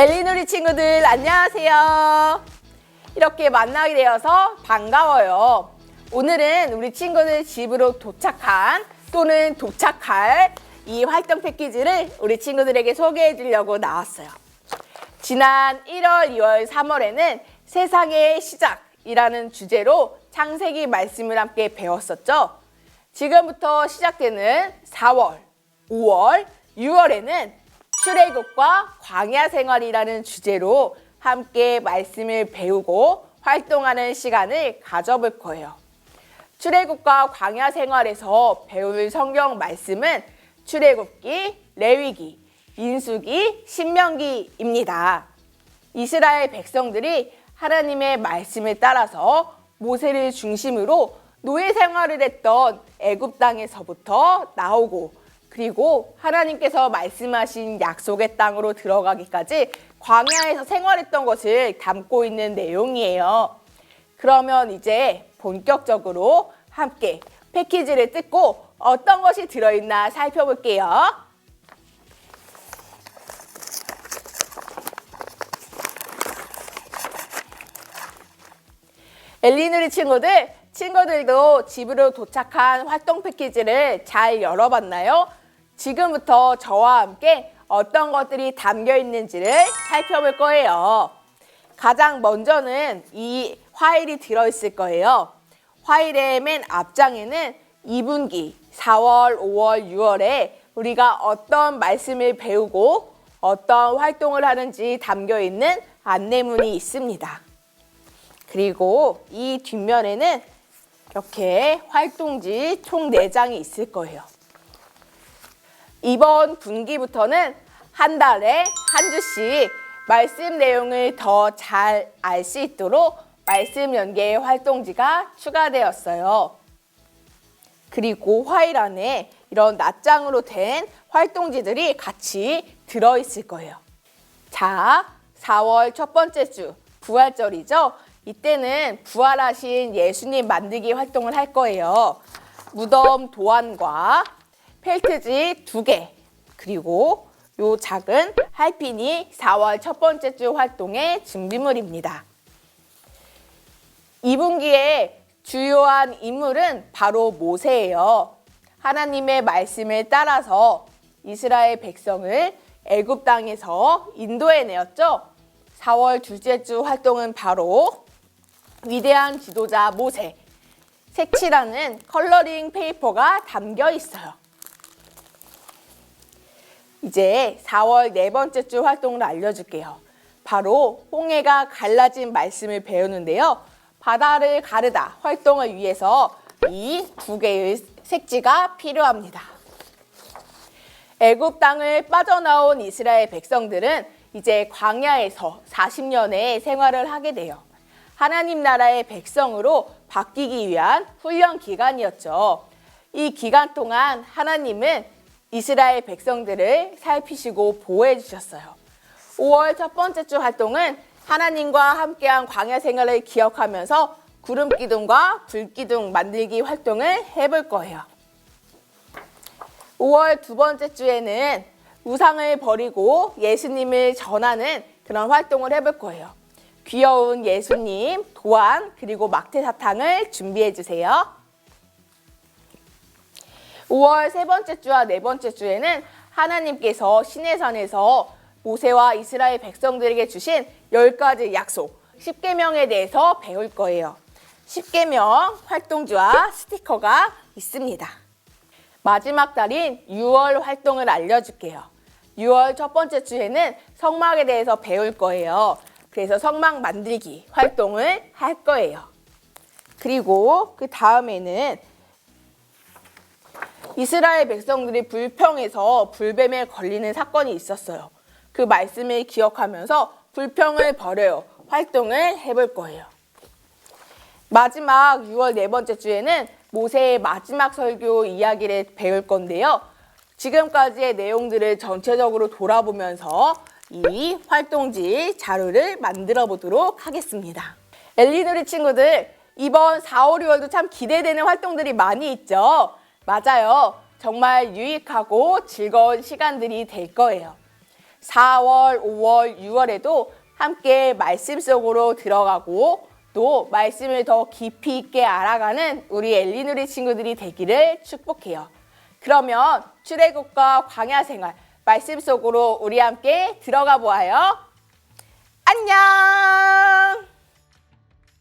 엘리누리 친구들 안녕하세요. 이렇게 만나게 되어서 반가워요. 오늘은 우리 친구들 집으로 도착한 또는 도착할 이 활동 패키지를 우리 친구들에게 소개해 주려고 나왔어요. 지난 1월, 2월, 3월에는 세상의 시작이라는 주제로 창세기 말씀을 함께 배웠었죠. 지금부터 시작되는 4월, 5월, 6월에는 출애굽과 광야 생활이라는 주제로 함께 말씀을 배우고 활동하는 시간을 가져볼 거예요. 출애굽과 광야 생활에서 배울 성경 말씀은 출애굽기, 레위기, 민수기, 신명기입니다. 이스라엘 백성들이 하나님의 말씀을 따라서 모세를 중심으로 노예 생활을 했던 애굽 땅에서부터 나오고 그리고 하나님께서 말씀하신 약속의 땅으로 들어가기까지 광야에서 생활했던 것을 담고 있는 내용이에요. 그러면 이제 본격적으로 함께 패키지를 뜯고 어떤 것이 들어있나 살펴볼게요. 엘리누리 친구들, 친구들도 집으로 도착한 활동 패키지를 잘 열어봤나요? 지금부터 저와 함께 어떤 것들이 담겨 있는지를 살펴볼 거예요. 가장 먼저는 이 화일이 들어있을 거예요. 화일의 맨 앞장에는 2분기 4월, 5월, 6월에 우리가 어떤 말씀을 배우고 어떤 활동을 하는지 담겨 있는 안내문이 있습니다. 그리고 이 뒷면에는 이렇게 활동지 총 4장이 있을 거예요. 이번 분기부터는 한 달에 한 주씩 말씀 내용을 더 잘 알 수 있도록 말씀 연계 활동지가 추가되었어요. 그리고 화일 안에 이런 낱장으로 된 활동지들이 같이 들어있을 거예요. 자, 4월 첫 번째 주, 부활절이죠? 이때는 부활하신 예수님 만들기 활동을 할 거예요. 무덤 도안과 펠트지 두 개, 그리고 요 작은 할핀이 4월 첫 번째 주 활동의 준비물입니다. 2분기에 주요한 인물은 바로 모세예요. 하나님의 말씀을 따라서 이스라엘 백성을 애굽 땅에서 인도해 내었죠. 4월 둘째 주 활동은 바로 위대한 지도자 모세, 색칠하는 컬러링 페이퍼가 담겨 있어요. 이제 4월 네 번째 주 활동을 알려줄게요. 바로 홍해가 갈라진 말씀을 배우는데요. 바다를 가르다 활동을 위해서 이 두 개의 색지가 필요합니다. 애굽 땅을 빠져나온 이스라엘 백성들은 이제 광야에서 40년의 생활을 하게 돼요. 하나님 나라의 백성으로 바뀌기 위한 훈련 기간이었죠. 이 기간 동안 하나님은 이스라엘 백성들을 살피시고 보호해 주셨어요. 5월 첫 번째 주 활동은 하나님과 함께한 광야 생활을 기억하면서 구름 기둥과 불 기둥 만들기 활동을 해볼 거예요. 5월 두 번째 주에는 우상을 버리고 예수님을 전하는 그런 활동을 해볼 거예요. 귀여운 예수님, 도안, 그리고 막대 사탕을 준비해 주세요. 5월 세 번째 주와 네 번째 주에는 하나님께서 시내산에서 모세와 이스라엘 백성들에게 주신 열 가지 약속, 10계명에 대해서 배울 거예요. 10계명 활동지와 스티커가 있습니다. 마지막 달인 6월 활동을 알려줄게요. 6월 첫 번째 주에는 성막에 대해서 배울 거예요. 그래서 성막 만들기 활동을 할 거예요. 그리고 그 다음에는 이스라엘 백성들이 불평해서 불뱀에 걸리는 사건이 있었어요. 그 말씀을 기억하면서 불평을 버려요. 활동을 해볼 거예요. 마지막 6월 네 번째 주에는 모세의 마지막 설교 이야기를 배울 건데요. 지금까지의 내용들을 전체적으로 돌아보면서 이 활동지 자료를 만들어 보도록 하겠습니다. 엘리노리 친구들, 이번 4, 5, 6월도 참 기대되는 활동들이 많이 있죠? 맞아요. 정말 유익하고 즐거운 시간들이 될 거예요. 4월, 5월, 6월에도 함께 말씀 속으로 들어가고 또 말씀을 더 깊이 있게 알아가는 우리 엘리누리 친구들이 되기를 축복해요. 그러면 출애굽과 광야 생활 말씀 속으로 우리 함께 들어가 보아요. 안녕!